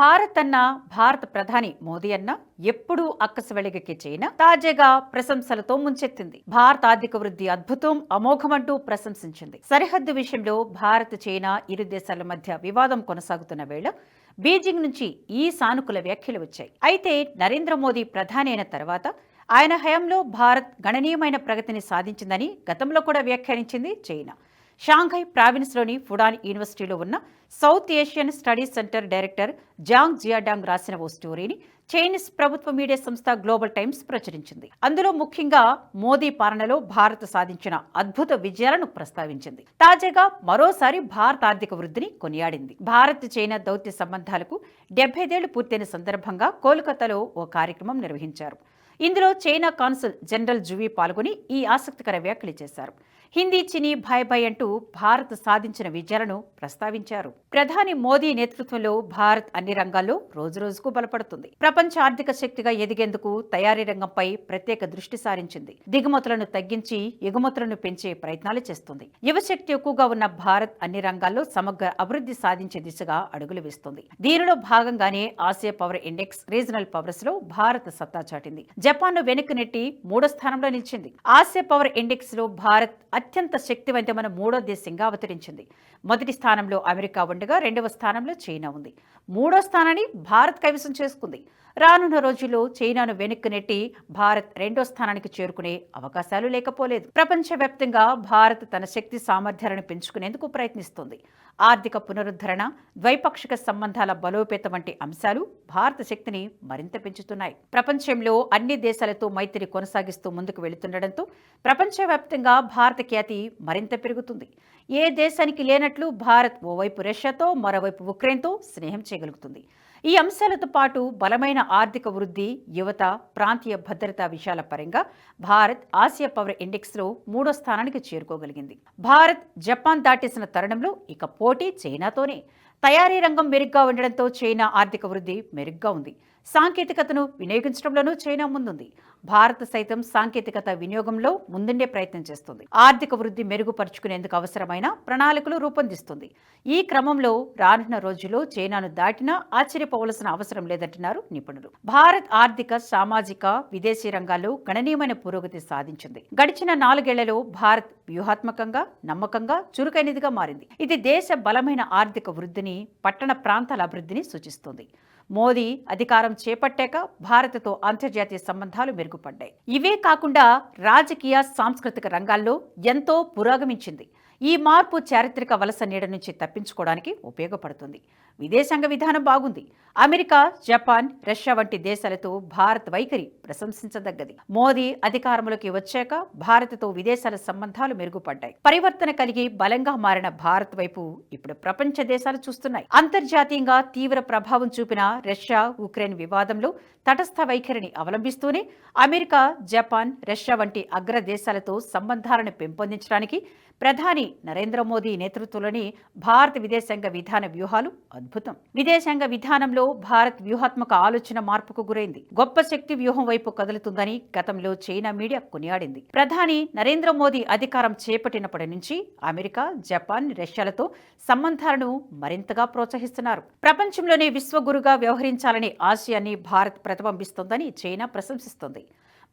భారత్ అన్న భారత ప్రధాని మోదీ అన్న ఎప్పుడూ అక్కసు వెలుగుకి చైనా తాజాగా ప్రశంసలతో ముంచెత్తింది. భారత ఆర్థిక వృద్ధి అద్భుతం అమోఘమంటూ ప్రశంసించింది. సరిహద్దు విషయంలో భారత్ చైనా ఇరు దేశాల మధ్య వివాదం కొనసాగుతున్న వేళ బీజింగ్ నుంచి ఈ సానుకూల వ్యాఖ్యలు వచ్చాయి. అయితే నరేంద్ర మోదీ ప్రధాని అయిన తర్వాత ఆయన హయాంలో భారత్ గణనీయమైన ప్రగతిని సాధించిందని గతంలో కూడా వ్యాఖ్యానించింది చైనా. షాంఘై ప్రావిన్స్లోని ఫుడాన్ యూనివర్సిటీలో ఉన్న south Asian studies centre director Zhang Jiadong రాసిన ఓ స్టోరీని చైనీస్ ప్రభుత్వ మీడియా సంస్థ గ్లోబల్ టైమ్స్ ప్రచురించింది. అందులో ముఖ్యంగా మోదీ పాలనలో భారత్ సాధించిన అద్భుత విజయాలను ప్రస్తావించింది. తాజాగా మరోసారి భారత ఆర్థిక వృద్ధిని కొనియాడింది. భారత్ చైనా దౌత్య సంబంధాలకు డెబ్బైదేళ్ళు పూర్తయిన సందర్భంగా కోల్కతాలో ఓ కార్యక్రమం నిర్వహించారు. ఇందులో చైనా కాన్సుల్ జనరల్ జువీ పాల్గొని ఈ ఆసక్తికర వ్యాఖ్యలు చేశారు. హిందీ చిని భాయ్ భాయ్ అంటూ భారత్ సాధించిన విజయాలను ప్రస్తావించారు. ప్రధాని మోదీ నేతృత్వంలో భారత్ అన్ని రంగాల్లో రోజురోజుకు బలపడుతుంది. ప్రపంచ ఆర్థిక శక్తిగా ఎదిగేందుకు తయారీ రంగంపై ప్రత్యేక దృష్టి సారించింది. దిగుమతులను తగ్గించి ఎగుమతులను పెంచే ప్రయత్నాలు చేస్తుంది. యువశక్తి ఎక్కువగా ఉన్న భారత్ అన్ని రంగాల్లో సమగ్ర అభివృద్ధి సాధించే దిశగా అడుగులు వేస్తుంది. దీనిలో భాగంగానే ఆసియా పవర్ ఇండెక్స్ రీజనల్ పవర్స్లో భారత్ సత్తా చాటింది. జపాన్ను వెనక్కి నెట్టి మూడో స్థానంలో నిలిచింది. ఆసియా పవర్ ఇండెక్స్లో భారత్ అత్యంత శక్తివంతమైన మూడో దేశంగా అవతరించింది. మొదటి స్థానంలో అమెరికా ఉండగా రెండవ స్థానంలో చైనా ఉంది. మూడో స్థానాన్ని భారత్ కైవసం చేసుకుంది. రానున్న రోజుల్లో చైనాను వెనక్కి నెట్టి భారత్ రెండో స్థానానికి చేరుకునే అవకాశాలు లేకపోలేదు. ప్రపంచవ్యాప్తంగా భారత్ తన శక్తి సామర్థ్యాలను పెంచుకునేందుకు ప్రయత్నిస్తుంది. ఆర్థిక పునరుద్ధరణ ద్వైపాక్షిక సంబంధాల బలోపేతం వంటి అంశాలు భారత శక్తిని మరింత పెంచుతున్నాయి. ప్రపంచంలో అన్ని దేశాలతో మైత్రి కొనసాగిస్తూ ముందుకు వెళుతుండటంతో ప్రపంచవ్యాప్తంగా భారత ఖ్యాతి మరింత పెరుగుతుంది. ఏ దేశానికి లేనట్లు భారత్ ఓవైపు రష్యాతో మరోవైపు ఉక్రెయిన్తో స్నేహం చేయగలుగుతుంది. ఈ అంశాలతో పాటు బలమైన ఆర్థిక వృద్ధి యువత ప్రాంతీయ భద్రతా విషయాల పరంగా భారత్ ఆసియా పవర్ ఇండెక్స్లో మూడో స్థానానికి చేరుకోగలిగింది. భారత్ జపాన్ దాటేసిన తరుణంలో ఇక పోటీ చైనాతోనే. తయారీ రంగం మెరుగ్గా ఉండడంతో చైనా ఆర్థిక వృద్ధి మెరుగ్గా ఉంది. సాంకేతికతను వినియోగించడంలోనూ చైనా ముందుంది. భారత్ సైతం సాంకేతికత వినియోగంలో ముందుండే ప్రయత్నం చేస్తుంది. ఆర్థిక వృద్ధి మెరుగుపరుచుకునేందుకు అవసరమైన ప్రణాళికలు రూపొందిస్తుంది. ఈ క్రమంలో రానున్న రోజుల్లో చైనాను దాటినా ఆశ్చర్యపోవలసిన అవసరం లేదంటున్నారు నిపుణులు. భారత్ ఆర్థిక సామాజిక విదేశీ రంగాల్లో గణనీయమైన పురోగతి సాధించింది. గడిచిన నాలుగేళ్ళలో భారత్ వ్యూహాత్మకంగా నమ్మకంగా చురుకైనదిగా మారింది. ఇది దేశ బలమైన ఆర్థిక వృద్ధిని పట్టణ ప్రాంతాల అభివృద్ధిని సూచిస్తుంది. మోదీ అధికారం చేపట్టాక భారత్తో అంతర్జాతీయ సంబంధాలు మెరుగుపడ్డాయి. ఇవే కాకుండా రాజకీయ సాంస్కృతిక రంగాల్లో ఎంతో పురోగమించింది. ఈ మార్పు చారిత్రక వలస నీడ నుంచి తప్పించుకోవడానికి ఉపయోగపడుతుంది. విదేశాంగ విధానం బాగుంది. అమెరికా జపాన్ రష్యా వంటి దేశాలతో భారత్ వైఖరి ప్రశంసించదగ్గది. మోదీ అధికారంలోకి వచ్చాక భారత్తో విదేశాల సంబంధాలు మెరుగుపడ్డాయి. పరివర్తన కలిగి బలంగా మారిన భారత్ వైపు ఇప్పుడు ప్రపంచ దేశాలు చూస్తున్నాయి. అంతర్జాతీయంగా తీవ్ర ప్రభావం చూపిన రష్యా ఉక్రెయిన్ వివాదంలో తటస్థ వైఖరిని అవలంబిస్తూనే అమెరికా జపాన్ రష్యా వంటి అగ్ర దేశాలతో సంబంధాలను పెంపొందించడానికి ప్రధాని నరేంద్ర మోదీ నేతృత్వంలోని భారత విదేశాంగ విధాన వ్యూహాలు అద్భుతం. విదేశాంగ విధానంలో భారత్ వ్యూహాత్మక ఆలోచన మార్పుకు గురైంది. గొప్ప శక్తి వ్యూహం వైపు కదులుతుందని గతంలో చైనా మీడియా కొనియాడింది. ప్రధాని నరేంద్ర మోదీ అధికారం చేపట్టినప్పటి నుంచి అమెరికా జపాన్ రష్యాలతో సంబంధాలను మరింతగా ప్రోత్సహిస్తున్నారు. ప్రపంచంలోనే విశ్వగురుగా వ్యవహరించాలనే ఆశయాన్ని భారత్ ప్రతిబింబిస్తోందని చైనా ప్రశంసిస్తోంది.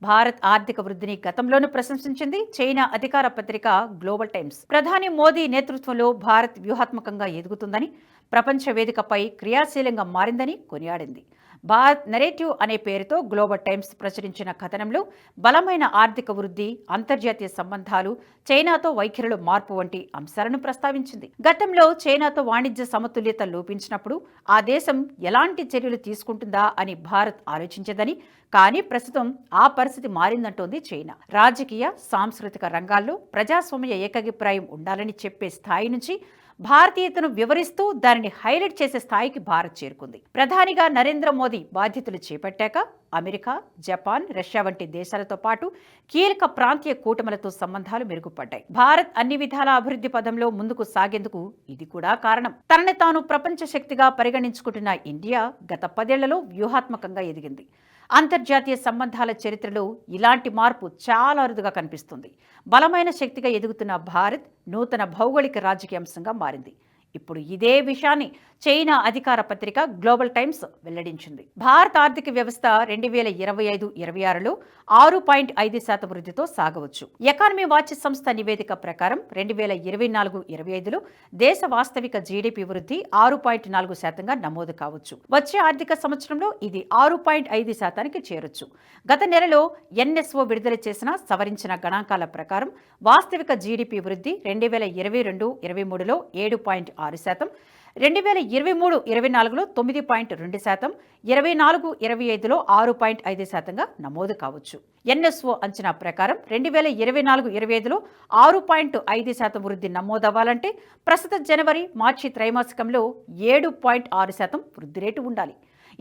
భారత్ ఆర్థిక వృద్ధిని గతంలోనూ ప్రశంసించింది చైనా అధికార పత్రిక గ్లోబల్ టైమ్స్. ప్రధాని మోదీ నేతృత్వంలో భారత్ వ్యూహాత్మకంగా ఎదుగుతుందని ప్రపంచ వేదికపై క్రియాశీలంగా మారిందని కొనియాడింది. భారత్ నెరేటివ్ అనే పేరుతో గ్లోబల్ టైమ్స్ ప్రచురించిన కథనంలో బలమైన ఆర్థిక వృద్ధి అంతర్జాతీయ సంబంధాలు చైనాతో వైఖరిలో మార్పు వంటి అంశాలను ప్రస్తావించింది. గతంలో చైనాతో వాణిజ్య సమతుల్యత లోపించినప్పుడు ఆ దేశం ఎలాంటి చర్యలు తీసుకుంటుందా అని భారత్ ఆలోచించదని కానీ ప్రస్తుతం ఆ పరిస్థితి మారిందంటోంది చైనా. రాజకీయ సాంస్కృతిక రంగాల్లో ప్రజాస్వామ్య ఏకాభిప్రాయం ఉండాలని చెప్పే స్థాయి నుంచి భారతీయతను వివరిస్తూ దానిని హైలైట్ చేసే స్థాయికి భారత్ చేరుకుంది. ప్రధానిగా నరేంద్ర మోదీ బాధ్యతలు చేపట్టాక అమెరికా జపాన్ రష్యా వంటి దేశాలతో పాటు కీలక ప్రాంతీయ కూటములతో సంబంధాలు మెరుగుపడ్డాయి. భారత్ అన్ని విధాల అభివృద్ధి పదంలో ముందుకు సాగేందుకు ఇది కూడా కారణం. తనని తాను ప్రపంచ శక్తిగా పరిగణించుకుంటున్న ఇండియా గత పదేళ్ళలో వ్యూహాత్మకంగా ఎదిగింది. అంతర్జాతీయ సంబంధాల చరిత్రలో ఇలాంటి మార్పు చాలా అరుదుగా కనిపిస్తుంది. బలమైన శక్తిగా ఎదుగుతున్న భారత్ నూతన భౌగోళిక రాజకీయ అంశంగా మారింది. ఇప్పుడు ఇదే విషయాన్ని చైనా అధికార పత్రిక గ్లోబల్ టైమ్స్ వెల్లడించింది. భారత ఆర్థిక వ్యవస్థ రెండు వేల ఇరవై ఐదు ఇరవై ఆరులో ఆరు పాయింట్ ఐదు శాతం వృద్ధితో సాగవచ్చు. ఎకానమీ వాచ్ సంస్థ నివేదిక ప్రకారం రెండు వేల ఇరవై నాలుగు ఇరవై ఐదులో దేశ వాస్తవిక జీడిపి వృద్ధి ఆరు పాయింట్ నాలుగు శాతంగా నమోదు కావచ్చు. వచ్చే ఆర్థిక సంవత్సరంలో ఇది ఆరు పాయింట్ ఐదు శాతానికి చేరొచ్చు. గత నెలలో ఎన్ఎస్ఓ విడుదల చేసిన సవరించిన గణాంకాల ప్రకారం వాస్తవిక జీడిపి వృద్ధి రెండు వేల ఇరవై రెండు ఇరవై మూడులో ఏడు పాయింట్ ఆరు శాతం రెండు వేల ఇరవై మూడు ఇరవై నాలుగులో తొమ్మిది పాయింట్ రెండు శాతం ఇరవై నాలుగు ఇరవై ఐదులో ఆరు పాయింట్ ఐదు శాతంగా నమోదు కావచ్చు. ఎన్ఎస్ఓ అంచనా ప్రకారం రెండు వేల ఇరవై నాలుగు ఇరవై ఐదులో ఆరు పాయింట్ ఐదు శాతం వృద్ధి నమోదవ్వాలంటే ప్రస్తుత జనవరి మార్చి త్రైమాసికంలో ఏడు పాయింట్ ఆరు శాతం వృద్ధి రేటు ఉండాలి.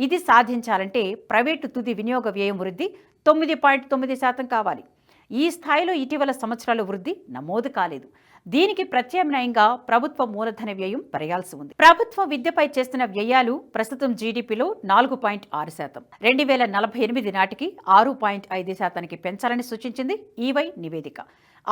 ఇది సాధించాలంటే ప్రైవేటు తుది వినియోగ వ్యయం వృద్ధి తొమ్మిది పాయింట్ తొమ్మిది శాతం కావాలి. ఈ స్థాయిలో ఇటీవల సంవత్సరాల వృద్ధి నమోదు కాలేదు. దీనికి ప్రత్యామ్నాయంగా ప్రభుత్వ మూలధన వ్యయం పెరగాల్సి ఉంది. ప్రభుత్వ విద్యపై చేస్తున్న వ్యయాలు ప్రస్తుతం జీడీపీలో నాలుగు పాయింట్ ఆరు శాతం. రెండు వేల నలభై ఎనిమిది నాటికి ఆరు పాయింట్ ఐదు శాతానికి పెంచాలని సూచించింది ఈవై నివేదిక.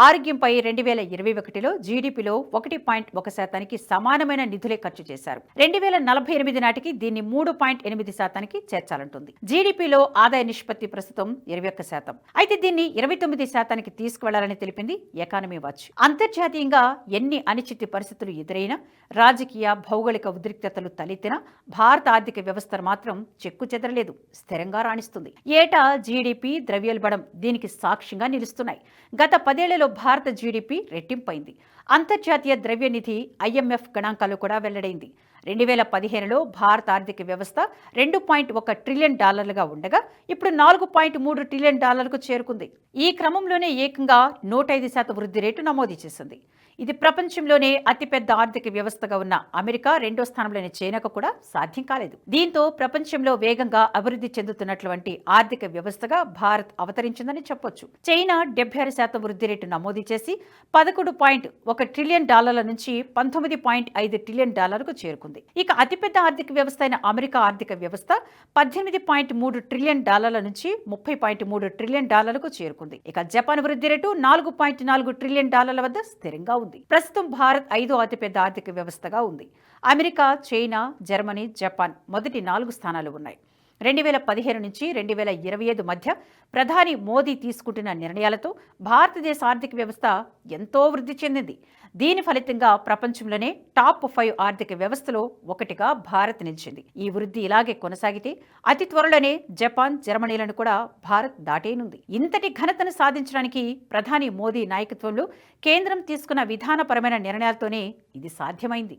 ఆరోగ్యంపై రెండు వేల ఇరవై ఒకటిలో జీడీపీలో ఒకటి పాయింట్ ఒక శాతానికి సమానమైన నిధులే ఖర్చు చేశారు. రెండు వేల నలభై ఎనిమిది నాటికి దీన్ని మూడు పాయింట్ ఎనిమిది శాతానికి చేర్చాలంటుంది. జీడీపీలో ఆదాయ నిష్పత్తి ప్రస్తుతం ఇరవై ఒక్క శాతం. అయితే దీన్ని ఇరవై తొమ్మిది శాతానికి తీసుకువెళ్ళాలని తెలిపింది ఎకానమీ వాచ్. అంతర్జాతీయంగా ఎన్ని అనిశ్చితి పరిస్థితులు ఎదురైనా రాజకీయ భౌగోళిక ఉద్రిక్తతలు తలెత్తినా భారత ఆర్థిక వ్యవస్థ మాత్రం చెక్కు చెదరలేదు స్థిరంగా రాణిస్తుంది. ఏటా జీడీపీ ద్రవ్యోల్బణం దీనికి సాక్ష్యంగా నిలుస్తున్నాయి. గత పదేళ్ళలో భారత జీడిపి రెట్టింపైంది. అంతర్జాతీయ ద్రవ్యనిధి ఐఎంఎఫ్ గణాంకాలు కూడా వెల్లడైంది. రెండు వేల పదిహేనులో భారత ఆర్థిక వ్యవస్థ రెండు పాయింట్ ఒక ట్రిలియన్ డాలర్లుగా ఉండగా ఇప్పుడు నాలుగు పాయింట్ మూడు ట్రిలియన్ డాలర్లకు చేరుకుంది. ఈ క్రమంలోనే ఏకంగా నూట ఐదు శాతం వృద్ధి రేటు నమోదు చేసింది. ఇది ప్రపంచంలోనే అతిపెద్ద ఆర్థిక వ్యవస్థగా ఉన్న అమెరికా రెండో స్థానంలోని చైనాకు కూడా సాధ్యం కాలేదు. దీంతో ప్రపంచంలో వేగంగా అభివృద్ధి చెందుతున్నటువంటి ఆర్థిక వ్యవస్థగా భారత్ అవతరించిందని చెప్పొచ్చు. చైనా డెబ్బై ఆరు శాతం వృద్ధి రేటు నమోదు చేసి పదకొండు పాయింట్ ఒక ట్రిలియన్ డాలర్ల నుంచి పంతొమ్మిది పాయింట్ ఐదు ట్రిలియన్ డాలర్కు చేరుకుంది. ఇక అతిపెద్ద ఆర్థిక వ్యవస్థ అయిన అమెరికా ఆర్థిక వ్యవస్థ పద్దెనిమిది పాయింట్ మూడు ట్రిలియన్ డాలర్ల నుంచి ముప్పై పాయింట్ మూడు ట్రిలియన్ డాలర్లకు చేరుకుంది. ఇక జపాన్ వృద్ధి రేటు నాలుగు పాయింట్ నాలుగు ట్రిలియన్ డాలర్ల వద్ద స్థిరంగా ఉంది. ప్రస్తుతం భారత్ ఐదో అతిపెద్ద ఆర్థిక వ్యవస్థగా ఉంది. అమెరికా చైనా జర్మనీ జపాన్ మొదటి నాలుగు స్థానాలు ఉన్నాయి. రెండు వేల పదిహేను నుంచి రెండు వేల ఇరవై ఐదు మధ్య ప్రధాని మోదీ తీసుకుంటున్న నిర్ణయాలతో భారతదేశ ఆర్థిక వ్యవస్థ ఎంతో వృద్ధి చెందింది. దీని ఫలితంగా ప్రపంచంలోనే టాప్ ఫైవ్ ఆర్థిక వ్యవస్థలో ఒకటిగా భారత్ నిలిచింది. ఈ వృద్ధి ఇలాగే కొనసాగితే అతి త్వరలోనే జపాన్ జర్మనీలను కూడా భారత్ దాటేనుంది. ఇంతటి ఘనతను సాధించడానికి ప్రధాని మోదీ నాయకత్వంలో కేంద్రం తీసుకున్న విధానపరమైన నిర్ణయాలతోనే ఇది సాధ్యమైంది.